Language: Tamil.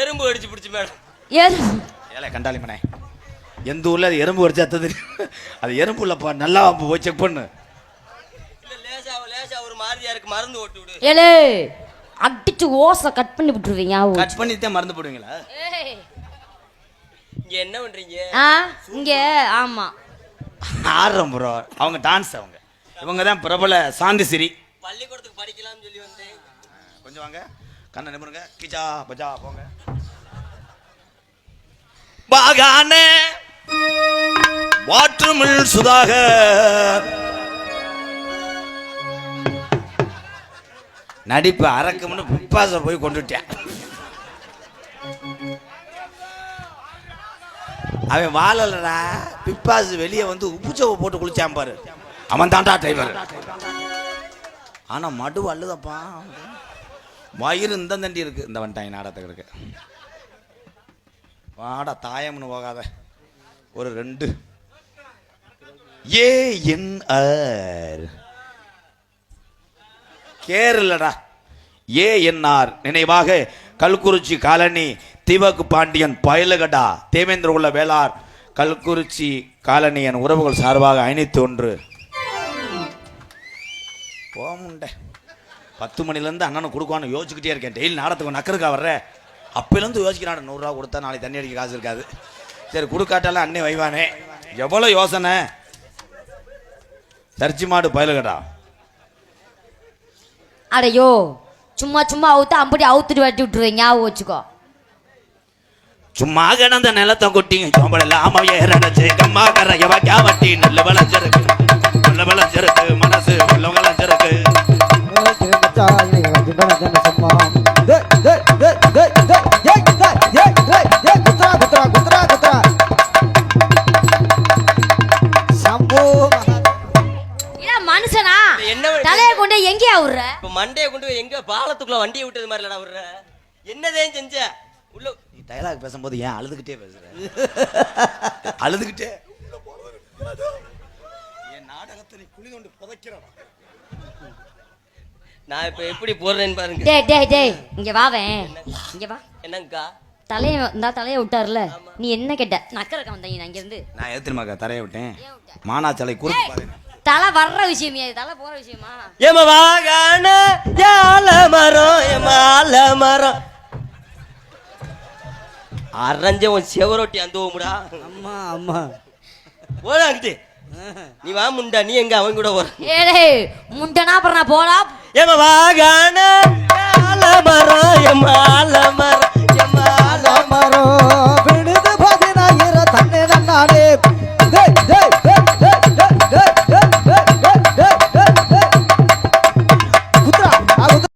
எறும்பு அடிச்சு பிடிச்சு மேடம். ஏது ஏலே கண்டாளி மனே எந்த ஊர்ல அது எறும்பு வச்சு அத்தது? அது எறும்பு இல்லப்பா நல்லா போய் செக் பண்ணு. இல்ல லேசா லேசா ஒரு மாதிரியா இருக்கு மருந்து ஓட்டு விடு. ஏலே அடிச்சு ஓசை கட் பண்ணி விட்டுருவீங்க. கட் பண்ணிட்டே மறந்து போடுவீங்களா? ஏய். இங்க என்ன பண்றீங்க? ஆ இங்க ஆமா. ஆடுறோம் ப்ரோ அவங்க டான்ஸ் அவங்க. இவங்க தான் பிரபல சாந்தி சிரி பள்ளிக்கூடத்துக்கு படிக்கலாம்னு சொல்லி வந்தேன். கொஞ்சம் வாங்க. கண்ணை நிமிருங்க. கிச்சா பஜா போங்க. பாகான வாற்றுமிழ் சுதாகர் நடிப்பு அறக்கும்னு பிப்பாசர் போய் கொண்டுட்டேன். அவன் வாழலடா பிப்பாசு வெளியே வந்து உப்புச்சவை போட்டு குளிச்சான் பாரு. அவன் தான்டா டிரைவர் ஆனா மடு அல்லுதப்பா வயிறு இந்த தண்டி இருக்குது இந்த வந்துட்டாங்க நாடகத்துக்கு வாடா தாயம்னு போகாத. ஒரு ரெண்டு. A N R. Care A A N R நினைவாக கல்குறிச்சி காலனி திவக்கு பாண்டியன் பயலுகடா தேவேந்திர உள்ள வேளார் கல்குறிச்சி காலனி என் உறவுகள் சார்பாக ஐநூத்தி ஒன்று. போமுண்ட. பத்து மணிலேருந்து அண்ணனுக்கு கொடுக்குவான்னு யோசிச்சுக்கிட்டே இருக்கேன். டெய்லி நாடத்துக்கு நக்கருக்கா வர்ற அப்போலேருந்து யோசிக்கிறான். நூறுரூவா கொடுத்தா நாளைக்கு தண்ணி அடிக்க காசு இருக்காது. சரி கொடுக்காட்டாலும் அண்ணே வைவானே. எவ்வளோ யோசனை? சர்ச்சி மாடு பயலுகடா. அடையோ சும்மா சும்மா அவுத்து அம்படி அவுத்துட்டு வெட்டி விட்டுருவீங்க ஞாபகம் வச்சுக்கோ. சும்மா கிடந்த நிலத்தை கொட்டிங்க சோம்பலாம் ஏறடைச்சு கம்மா கரைய வைக்கா வட்டி நல்ல விளைஞ்சிருக்கு நல்ல விளைஞ்சிருக்கு மனசு மனுஷனா? தலையை கொண்டு எங்கேயா விடுற? இப்ப மண்டையை கொண்டு போய் எங்க பாலத்துக்குள்ள வண்டியை விட்டது மாதிரி இல்லடா விடுற. என்னதேன் செஞ்ச? உள்ள நீ டயலாக் பேசும்போது ஏன் அழுதுகிட்டே பேசுற? அழுதுகிட்டே? என் நாடகத்தை நீ குழி கொண்டு புதைக்கிறவா? நான் இப்ப எப்படி போடுறேன்னு பாருங்க. டேய் டேய் டேய் இங்க வாவேன் இங்க வா. என்னங்கக்கா தலைய இந்த தலைய விட்டார்ல. நீ என்ன கேட்ட? நக்கறக்க வந்தீங்க அங்க இருந்து நான் எதிர்மாக்கா தரைய விட்டேன்? மானாச்சலை குறுக்கு பாரு தலை வர்ற விஷயமே தலை போற விஷயமா? ஏம வாகான யால மரம் ஏமால மரம். அரைஞ்ச உன் செவரொட்டி அந்த ஓமுடா அம்மா அம்மா. போடாங்கிட்டு நீ வா முண்டா. நீ எங்க அவன் கூட வர ஏடே முண்டனா அப்புறம் நான் போடா. எம வாகன மரம் எம்மால